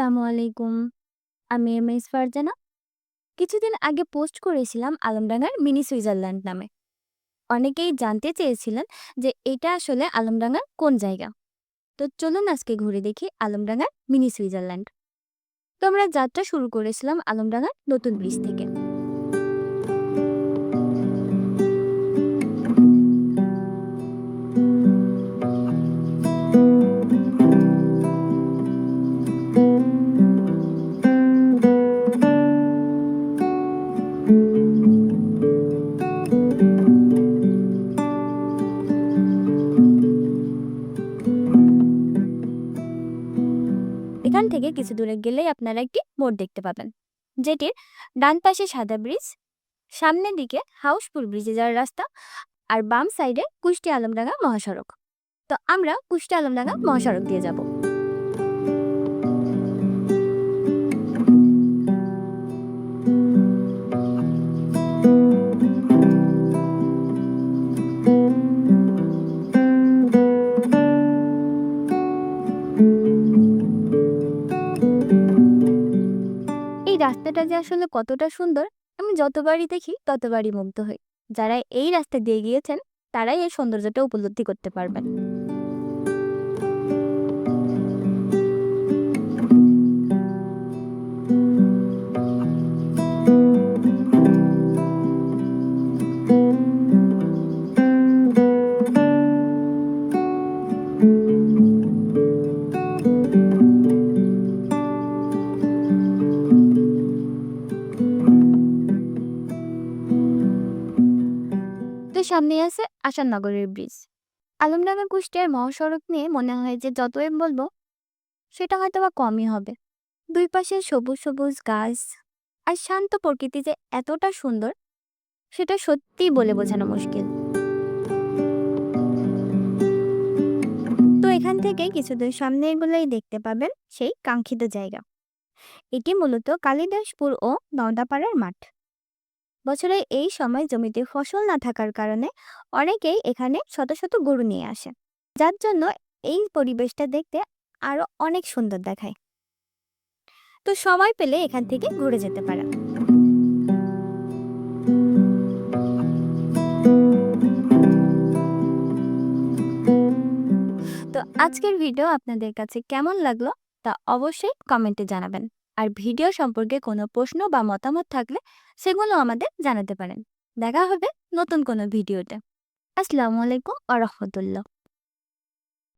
আসসালামু আলাইকুম। আমি এম এস ফারজানা। কিছুদিন আগে পোস্ট করেছিলাম আলমডাঙ্গার মিনি সুইজারল্যান্ড নামে। অনেকেই জানতে চেয়েছিলেন যে এটা আসলে আলমডাঙ্গার কোন জায়গা। তো চলুন আজকে ঘুরে দেখি আলমডাঙ্গার মিনি সুইজারল্যান্ড। তো আমরা যাত্রা শুরু করেছিলাম আলমডাঙ্গার নতুন ব্রিজ থেকে। এখান থেকে কিছু দূরে গেলেই আপনারা একটি মোড় দেখতে পাবেন। যেটির ডান পাশে সাদা ব্রিজ সামনের দিকে হাউসপুর ব্রিজে যাওয়ার রাস্তা আর বাম সাইডে কুষ্টি আলমডাঙ্গা মহাসড়ক। তো আমরা কুষ্টি আলমডাঙ্গা মহাসড়ক দিয়ে যাব। রাস্তাটা যে আসলে কতটা সুন্দর, আমি যতবারই দেখি ততবারই মুগ্ধ হই। যারা এই রাস্তা দিয়ে গিয়েছেন, তারাই এই সৌন্দর্যটা উপলব্ধি করতে পারবেন। তো সামনে আছে আসাননগরের ব্রিজ আলমডাঙ্গা কুষ্টিয়ার মহাসড়ক নিয়ে মনে হয় যে যতই বলব, সেটা হয়তো বা কমই হবে। দুই পাশে সবুজ সবুজ গাছ আর শান্ত প্রকৃতি যে এতটা সুন্দর, সেটা সত্যিই বলে বোঝানো মুশকিল। তো এখান থেকে কিছু দূর সামনে এগুলোই দেখতে পাবেন সেই কাঙ্ক্ষিত জায়গা। এটি মূলত কালিদাসপুর ও নওদাপাড়ার মাঠ। বছরের এই সময় জমিতে ফসল না থাকার কারণে অনেকেই এখানে শত শত গরু নিয়ে আসে। যার জন্য এই পরিবেশটা দেখতে আরও অনেক সুন্দর দেখায়। তো সময় পেলে এখান থেকে ঘুরে যেতে পারে তো আজকের ভিডিও আপনাদের কাছে কেমন লাগল তা অবশ্যই কমেন্টে জানাবেন। আর ভিডিও সম্পর্কে কোনো প্রশ্ন বা মতামত থাকলে সেগুলো আমাদের জানাতে পারেন। দেখা হবে নতুন কোনো ভিডিওতে। আসসালামু আলাইকুম আ রহমতুল্লাহ।